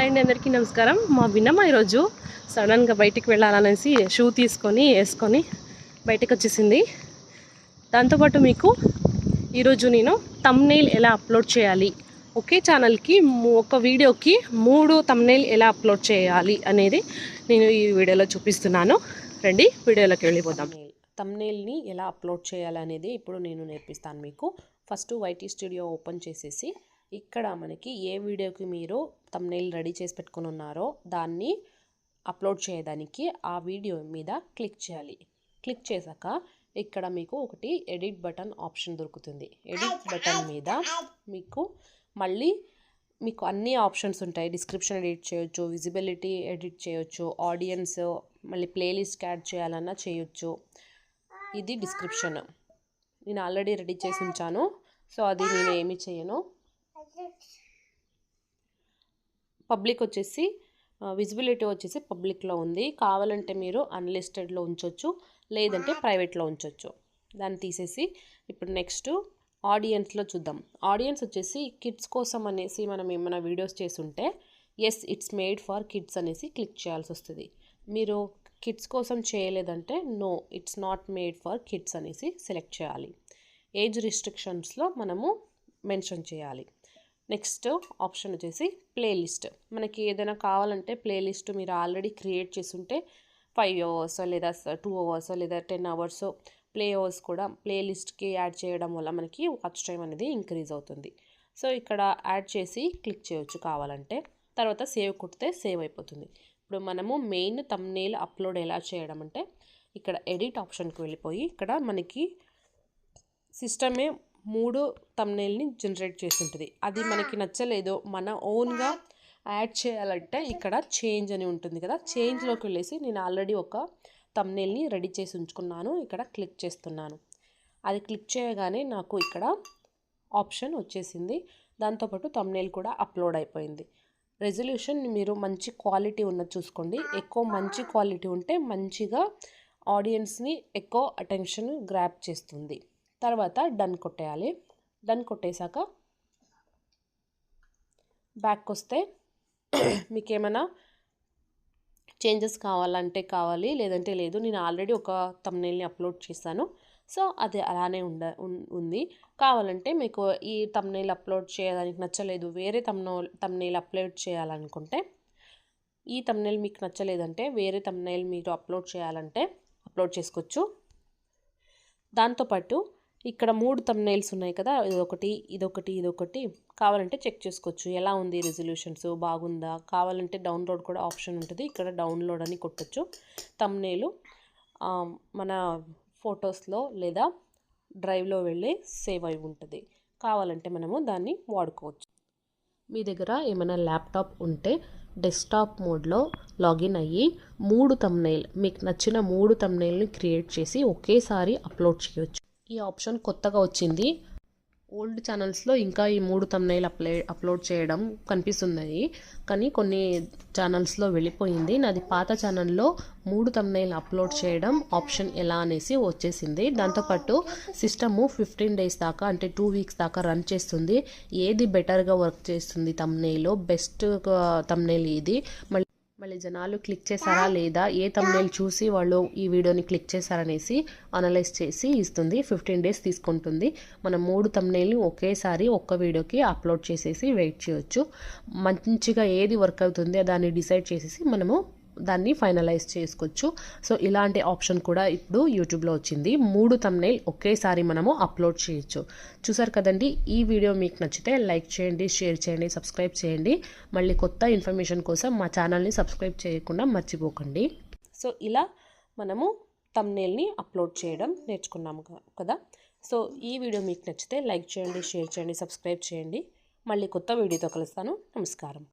And అందరికీ నమస్కారం. మా వినమ్మ ఈరోజు సడన్గా బయటికి వెళ్ళాలనేసి షూ తీసుకొని వేసుకొని బయటకు వచ్చేసింది. దాంతోపాటు మీకు ఈరోజు నేను తమ్నైల్ ఎలా అప్లోడ్ చేయాలి ఒకే ఛానల్కి ఒక వీడియోకి మూడు తమ్నైల్ ఎలా అప్లోడ్ చేయాలి అనేది నేను ఈ వీడియోలో చూపిస్తున్నాను. రండి వీడియోలోకి వెళ్ళిపోతాం నేల్ తమ్నేల్ని ఎలా అప్లోడ్ చేయాలనేది ఇప్పుడు నేను నేర్పిస్తాను మీకు. ఫస్ట్ వైటీ స్టూడియో ఓపెన్ చేసేసి ఇక్కడ మనకి ఏ వీడియోకి మీరు తమ్నెయిల్ రెడీ చేసి పెట్టుకుని ఉన్నారో దాన్ని అప్లోడ్ చేయడానికి ఆ వీడియో మీద క్లిక్ చేయాలి. క్లిక్ చేశాక ఇక్కడ మీకు ఒకటి ఎడిట్ బటన్ ఆప్షన్ దొరుకుతుంది. ఎడిట్ బటన్ మీద మీకు మళ్ళీ మీకు అన్ని ఆప్షన్స్ ఉంటాయి. డిస్క్రిప్షన్ ఎడిట్ చేయొచ్చు విజిబిలిటీ ఎడిట్ చేయొచ్చు ఆడియన్స్ మళ్ళీ ప్లేలిస్ట్ యాడ్ చేయాలన్నా చేయొచ్చు. ఇది డిస్క్రిప్షన్ నేను ఆల్రెడీ రెడీ చేసి ఉంచాను. సో అది నేను ఏమి చేయను. పబ్లిక్ వచ్చేసి విజిబిలిటీ వచ్చేసి పబ్లిక్లో ఉంది. కావాలంటే మీరు అన్లిస్టెడ్లో ఉంచవచ్చు లేదంటే ప్రైవేట్లో ఉంచవచ్చు దాన్ని తీసేసి ఇప్పుడు నెక్స్ట్ ఆడియన్స్లో చూద్దాం. ఆడియన్స్ వచ్చేసి కిడ్స్ కోసం అనేసి మనం ఏమైనా వీడియోస్ చేస్తుంటే yes it's made for kids అనేసి క్లిక్ చేయాల్సి వస్తుంది. మీరు కిడ్స్ కోసం చేయలేదంటే no it's not made for kids అనేసి సెలెక్ట్ చేయాలి. ఏజ్ రిస్ట్రిక్షన్స్లో మనము మెన్షన్ చేయాలి. నెక్స్ట్ ఆప్షన్ వచ్చేసి ప్లేలిస్ట్. మనకి ఏదైనా కావాలంటే ప్లేలిస్ట్ మీరు ఆల్రెడీ క్రియేట్ చేసుంటే ఫైవ్ అవర్స్ లేదా టూ అవర్స్ లేదా టెన్ అవర్స్ ప్లే అవర్స్ కూడా ప్లేలిస్ట్కి యాడ్ చేయడం వల్ల మనకి వాచ్ టైం అనేది ఇంక్రీజ్ అవుతుంది. సో ఇక్కడ యాడ్ చేసి క్లిక్ చేయొచ్చు కావాలంటే. తర్వాత సేవ్ కొడితే సేవ్ అయిపోతుంది. ఇప్పుడు మనము మెయిన్ తమ్నేల్ అప్లోడ్ ఎలా చేయడం అంటే ఇక్కడ ఎడిట్ ఆప్షన్కి వెళ్ళిపోయి ఇక్కడ మనకి సిస్టమే మూడో తమ్నేల్ని జనరేట్ చేసి ఉంటుంది అది మనకి నచ్చలేదు మన ఓన్గా యాడ్ చేయాలంటే ఇక్కడ చేంజ్ అని ఉంటుంది కదా. చేంజ్లోకి వెళ్ళేసి నేను ఆల్రెడీ ఒక తమ్నేల్ని రెడీ చేసి ఉంచుకున్నాను. ఇక్కడ క్లిక్ చేస్తున్నాను. అది క్లిక్ చేయగానే నాకు ఇక్కడ ఆప్షన్ వచ్చేసింది. దాంతోపాటు తమ్నేల్ కూడా అప్లోడ్ అయిపోయింది. రెజల్యూషన్ మీరు మంచి క్వాలిటీ ఉన్నది చూసుకోండి. ఎక్కువ మంచి క్వాలిటీ ఉంటే మంచిగా ఆడియన్స్ని ఎక్కువ అటెన్షన్ గ్రాప్ చేస్తుంది. తర్వాత డన్ కొట్టేయాలి. డన్ కొట్టేశాక బ్యాక్ వస్తే మీకు ఏమైనా చేంజెస్ కావాలంటే కావాలి లేదంటే లేదు నేను ఆల్రెడీ ఒక తమ్నేల్ని అప్లోడ్ చేశాను. సో అది అలానే ఉండ ఉంది. కావాలంటే మీకు ఈ తమ్నేల్ అప్లోడ్ చేయడానికి నచ్చలేదు వేరే తమ్నో తమ్నేల్ అప్లోడ్ చేయాలనుకుంటే ఈ తమ్నేల్ మీకు నచ్చలేదంటే వేరే తమ్నేల్ మీరు అప్లోడ్ చేయాలంటే అప్లోడ్ చేసుకోవచ్చు. దాంతోపాటు ఇక్కడ మూడు తమ్నైల్స్ ఉన్నాయి కదా ఇదొకటి ఇదొకటి ఇదొకటి. కావాలంటే చెక్ చేసుకోవచ్చు. ఎలా ఉంది రెజల్యూషన్స్ బాగుందా? కావాలంటే డౌన్లోడ్ కూడా ఆప్షన్ ఉంటుంది. ఇక్కడ డౌన్లోడ్ అని కొట్టచ్చు. తమ్నేలు మన ఫొటోస్లో లేదా డ్రైవ్లో వెళ్ళి సేవ్ అయి ఉంటుంది. కావాలంటే మనము దాన్ని వాడుకోవచ్చు. మీ దగ్గర ఏమైనా ల్యాప్టాప్ ఉంటే డెస్క్టాప్ మోడ్లో లాగిన్ అయ్యి మూడు తమ్నైల్ మీకు నచ్చిన మూడు తమ్నైల్ని క్రియేట్ చేసి ఒకేసారి అప్లోడ్ చేయవచ్చు ఈ ఆప్షన్ కొత్తగా వచ్చింది. ఓల్డ్ ఛానల్స్లో ఇంకా ఈ మూడు తమ్నైల్ అప్లై అప్లోడ్ చేయడం కనిపిస్తున్నాయి కానీ కొన్ని ఛానల్స్లో వెళ్ళిపోయింది. నాది పాత ఛానల్లో మూడు తమ్నైల్ అప్లోడ్ చేయడం ఆప్షన్ ఎలా అనేసి వచ్చేసింది. దాంతోపాటు సిస్టము ఫిఫ్టీన్ డేస్ దాకా అంటే టూ వీక్స్ దాకా రన్ చేస్తుంది. ఏది బెటర్గా వర్క్ చేస్తుంది తమ్నైలో బెస్ట్ తమ్నైల్ ఇది మళ్ళీ మళ్ళీ జనాలు క్లిక్ చేశారా లేదా? ఏ తమ్నేల్ చూసి వాళ్ళు ఈ వీడియోని క్లిక్ చేశారనేసి అనలైజ్ చేసి ఇస్తుంది. ఫిఫ్టీన్ డేస్ తీసుకుంటుంది. మనం మూడు తమ్నేల్ని ఒకేసారి ఒక్క వీడియోకి అప్లోడ్ చేసేసి వెయిట్ చేయొచ్చు. మంచిగా ఏది వర్క్ అవుతుంది దాన్ని డిసైడ్ చేసేసి మనము దాన్ని ఫైనలైజ్ చేసుకోవచ్చు. సో ఇలాంటి ఆప్షన్ కూడా ఇప్పుడు యూట్యూబ్లో వచ్చింది. మూడు తమ్నైల్ ఒకేసారి మనము అప్లోడ్ చేయొచ్చు. చూసారు కదండి ఈ వీడియో మీకు నచ్చితే లైక్ చేయండి షేర్ చేయండి సబ్స్క్రైబ్ చేయండి. మళ్ళీ కొత్త ఇన్ఫర్మేషన్ కోసం మా ఛానల్ని సబ్స్క్రైబ్ చేయకుండా మర్చిపోకండి. సో ఇలా మనము తమ్నేల్ని అప్లోడ్ చేయడం నేర్చుకున్నాము కదా? సో ఈ వీడియో మీకు నచ్చితే లైక్ చేయండి షేర్ చేయండి సబ్స్క్రైబ్ చేయండి. మళ్ళీ కొత్త వీడియోతో కలుస్తాను. నమస్కారం.